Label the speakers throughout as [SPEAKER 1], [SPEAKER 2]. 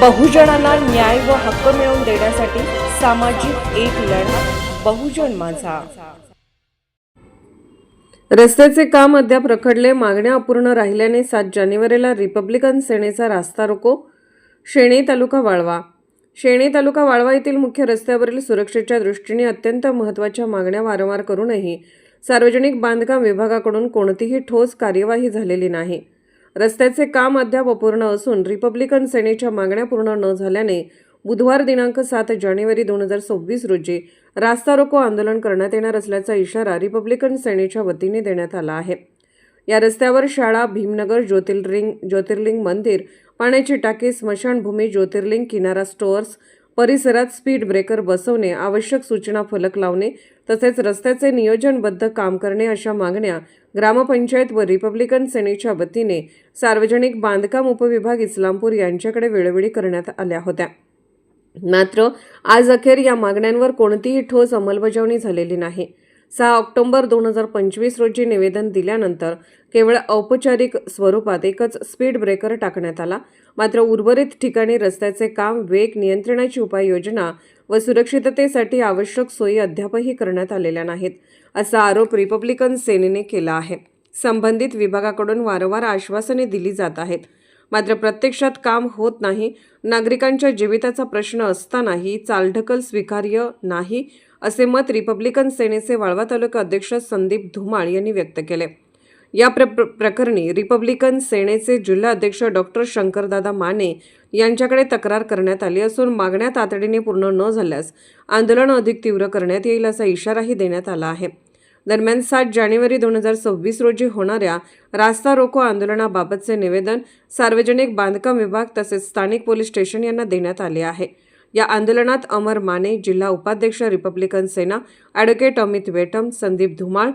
[SPEAKER 1] बहुजनांना न्याय व हक्क मिळवून देण्यासाठी सामाजिक एक लढा बहुजन माझा.
[SPEAKER 2] रस्त्याचे काम अद्याप रखडले मागण्या अपूर्ण राहिल्याने सात जानेवारीला रिपब्लिकन सेनेचा रास्ता रोको शेणे तालुका वाळवा. शेणे तालुका वाळवा येथील मुख्य रस्त्यावरील सुरक्षेच्या दृष्टीने अत्यंत महत्त्वाच्या मागण्या वारंवार करूनही सार्वजनिक बांधकाम विभागाकडून कोणतीही ठोस कार्यवाही झालेली नाही. रस्त्याचे काम अद्याप अपूर्ण असून रिपब्लिकन सेनेच्या मागण्या पूर्ण न झाल्याने बुधवार दिनांक सात जानेवारी दोन हजार सव्वीस रोजी रास्ता रोको आंदोलन करण्यात येणार असल्याचा इशारा रिपब्लिकन सेनेच्या वतीने देण्यात आला आहे. या रस्त्यावर शाळा भीमनगर ज्योतिर्लिंग ज्योतिर्लिंग मंदिर पाण्याची टाकी स्मशानभूमी ज्योतिर्लिंग किनारा स्टोअर्स परिसरात स्पीड ब्रेकर बसवणे आवश्यक सूचना फलक लावणे तसेच रस्त्याचे नियोजनबद्ध काम करणे अशा मागण्या ग्रामपंचायत व रिपब्लिकन सेनेच्या वतीने सार्वजनिक बांधकाम उपविभाग इस्लामपूर यांच्याकडे वेळोवेळी करण्यात आल्या होत्या. मात्र आज अखेर या मागण्यांवर कोणतीही ठोस अंमलबजावणी झालेली नाही. सहा ऑक्टोंबर दोन हजार पंचवीस रोजी निवेदन दिल्यानंतर केवळ औपचारिक स्वरूपात एकच स्पीड ब्रेकर टाकण्यात आला. मात्र उर्वरित ठिकाणी रस्त्याचे काम वेग नियंत्रणाची उपाययोजना व सुरक्षिततेसाठी आवश्यक सोयी अद्यापही करण्यात आलेल्या नाहीत असा आरोप रिपब्लिकन सेनेने केला आहे. संबंधित विभागाकडून वारंवार आश्वासने दिली जात आहेत. मात्र प्रत्यक्षात काम होत नाही नागरिकांच्या जीविताचा प्रश्न असतानाही चालढकल स्वीकार्य नाही असे मत रिपब्लिकन सेनेचे वाळवा तालुका अध्यक्ष संदीप धुमाळ यांनी व्यक्त केले. या प्र प्र- प्रकरणी रिपब्लिकन सेनेचे जिल्हा अध्यक्ष डॉक्टर शंकरदादा माने यांच्याकडे तक्रार करण्यात आली असून मागण्या तातडीने पूर्ण न झाल्यास आंदोलन अधिक तीव्र करण्यात येईल असा इशाराही देण्यात आला आहे. दरम्यान सात जानेवारी दोन हजार सव्वीस रोजी होणाऱ्या रास्ता रोको आंदोलनाबाबतचे निवेदन सार्वजनिक बांधकाम विभाग तसेच स्थानिक पोलीस स्टेशन यांना देण्यात आले आहे. या आंदोलनात अमर माने जिल्हा उपाध्यक्ष रिपब्लिकन सेना ॲडव्होकेट अमित वेटम संदीप धुमाळ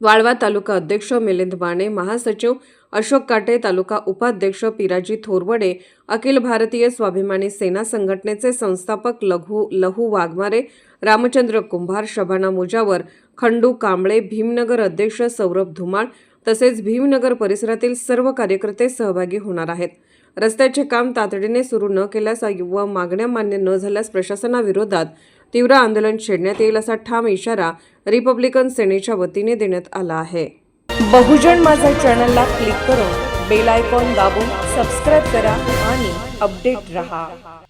[SPEAKER 2] वाळवा तालुका अध्यक्ष मिलिंद माने महासचिव अशोक काटे तालुका उपाध्यक्ष पिराजी थोरवडे अखिल भारतीय स्वाभिमानी सेना संघटनेचे संस्थापक लघु लहू वाघमारे रामचंद्र कुंभार शबाना मुजावर खंडू कांबळे भीमनगर अध्यक्ष सौरभ धुमाळ तसेच भीमनगर परिसरातील सर्व कार्यकर्ते सहभागी होणार आहेत. रस्त्याचे काम तातडीने सुरू न केल्यास व मागण्या मान्य न झाल्यास प्रशासनाविरोधात तीव्र आंदोलन छेडण्यात येईल असा ठाम इशारा रिपब्लिकन सेनेच्या वतीने देण्यात आला आहे.
[SPEAKER 1] बहुजन माझा चॅनलला क्लिक करून बेल आयकॉन दाबून सबस्क्राईब करा आणि अपडेट रहा.